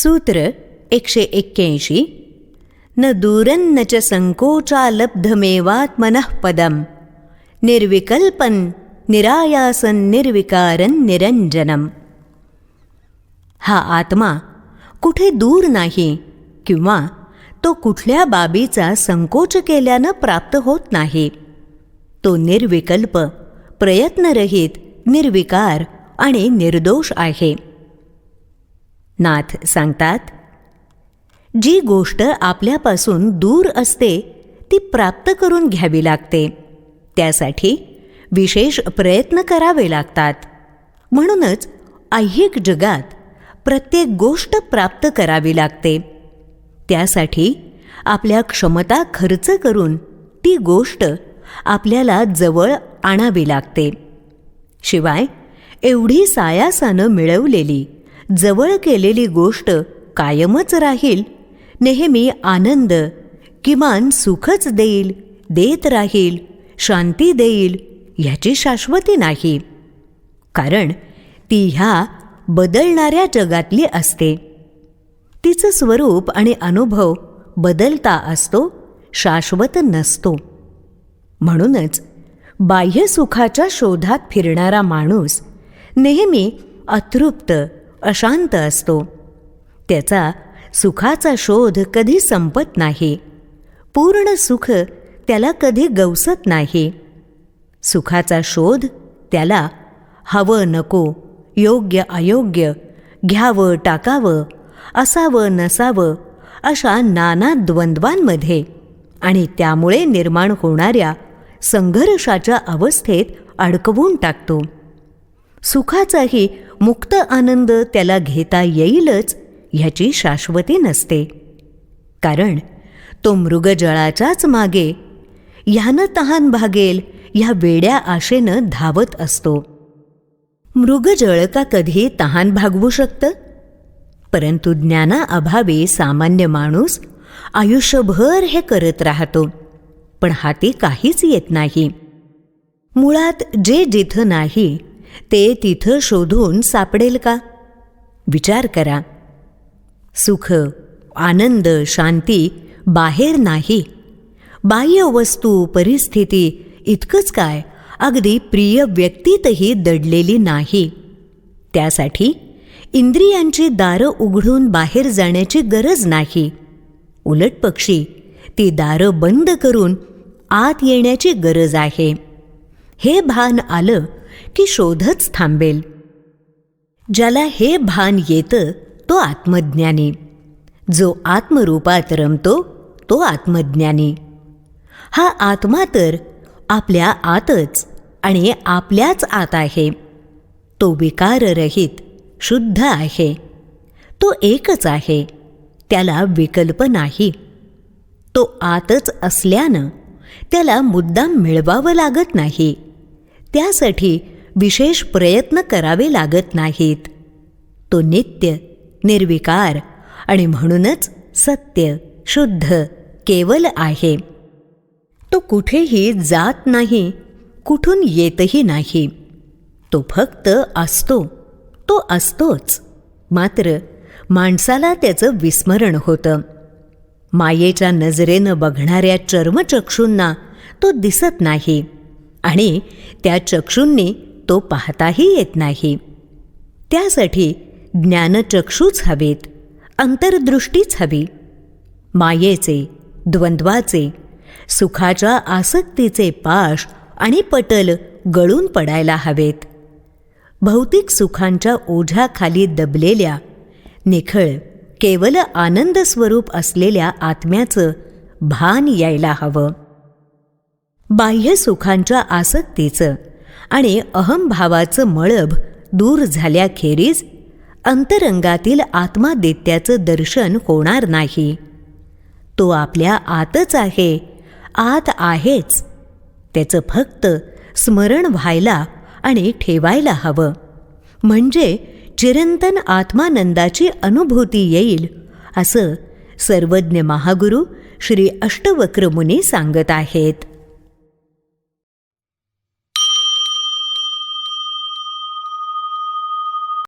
सूत्र एकशे एक्क्याऐंशी न दूरन्न च संकोचालब्धमेवात्मनः पदम निर्विकल्पन निरायासन निर्विकारन निरंजनम हा आत्मा कुठे दूर नाही किंवा तो कुठल्या बाबीचा संकोच केल्यानं प्राप्त होत नाही तो निर्विकल्प प्रयत्नरहित निर्विकार आणि निर्दोष आहे नाथ सांगतात जी गोष्ट आपल्यापासून दूर असते ती प्राप्त करून घ्यावी लागते. त्यासाठी विशेष प्रयत्न करावे लागतात. म्हणूनच ऐहिक जगात प्रत्येक गोष्ट प्राप्त करावी लागते. त्यासाठी आपल्या क्षमता खर्च करून ती गोष्ट आपल्याला जवळ आणावी लागते. शिवाय एवढी सायासानं मिळवलेली जवळ केलेली गोष्ट कायमच राहील. नेहमी आनंद किमान सुखच देईल देत राहील शांती देईल ह्याची शाश्वती नाही. कारण ती ह्या बदलणाऱ्या जगातली असते. तिचं स्वरूप आणि अनुभव बदलता असतो शाश्वत नसतो. म्हणूनच बाह्य सुखाच्या शोधात फिरणारा माणूस नेहमी अतृप्त अशांत असतो. त्याचा सुखाचा शोध कधी संपत नाही. पूर्ण सुख त्याला कधी गवसत नाही. सुखाचा शोध त्याला हवं नको योग्य अयोग्य घ्यावं टाकावं असावं नसावं अशा नाना द्वंद्वांमध्ये आणि त्यामुळे निर्माण होणाऱ्या संघर्षाच्या अवस्थेत अडकवून टाकतो. सुखाचाही मुक्त आनंद त्याला घेता येईलच ह्याची शाश्वती नसते. कारण तो मृगजळाच्याच मागे ह्यानं तहान भागेल ह्या वेड्या आशेनं धावत असतो. मृगजळ का कधी तहान भागवू शकतं? परंतु ज्ञानाअभावी सामान्य माणूस आयुष्यभर हे करत राहतो पण हाती काहीच येत नाही. मुळात जे जिथं नाही ते तिथं शोधून सापडेल का? विचार करा. सुख आनंद शांती बाहेर नाही. बाह्य वस्तू परिस्थिती इतकंच काय? अगदी प्रिय व्यक्तीतही दडलेली नाही. त्यासाठी इंद्रियांची दारं उघडून बाहेर जाण्याची गरज नाही. उलट पक्षी ती दारं बंद करून आत येण्याची गरज आहे. हे भान आलं की शोधच थांबेल. ज्याला हे भान येतं तो आत्मज्ञानी. जो आत्मरूपात रमतो तो आत्मज्ञानी. हा आत्मा तर आपल्या आतच आणि आपल्याच आत आहे. तो विकाररहित शुद्ध आहे. तो एकच आहे. त्याला विकल्प नाही. तो आतच असल्यानं त्याला मुद्दाम मिळवावं लागत नाही. त्यासाठी विशेष प्रयत्न करावे लागत नाहीत. तो नित्य निर्विकार आणि म्हणूनच सत्य शुद्ध केवल आहे. तो कुठेही जात नाही कुठून येतही नाही. तो फक्त असतो तो असतोच. मात्र माणसाला त्याचं विस्मरण होतं. मायेच्या नजरेनं बघणाऱ्या चर्मचक्षूंना तो दिसत नाही. आणि त्या चक्षूंनी तो पाहताही येत नाही. त्यासाठी ज्ञानचक्षूच हवेत अंतर्दृष्टीच हवी. मायेचे द्वंद्वाचे सुखाच्या आसक्तीचे पाश आणि पटल गळून पडायला हवेत. भौतिक सुखांच्या ओझ्याखाली दबलेल्या निखळ केवल आनंद स्वरूप असलेल्या आत्म्याचं भान यायला हवं. बाह्य सुखांच्या आसक्तीचं आणि अहमभावाचं मळभ दूर झाल्याखेरीज अंतरंगातील आत्मादित्याचं दर्शन होणार नाही. तो आपल्या आतच आहे आत आहेच. त्याचं फक्त स्मरण व्हायला आणि ठेवायला हवं. म्हणजे चिरंतन आत्मानंदाची अनुभूती येईल असं सर्वज्ञ महागुरू श्री अष्टवक्रमुनी सांगत आहेत.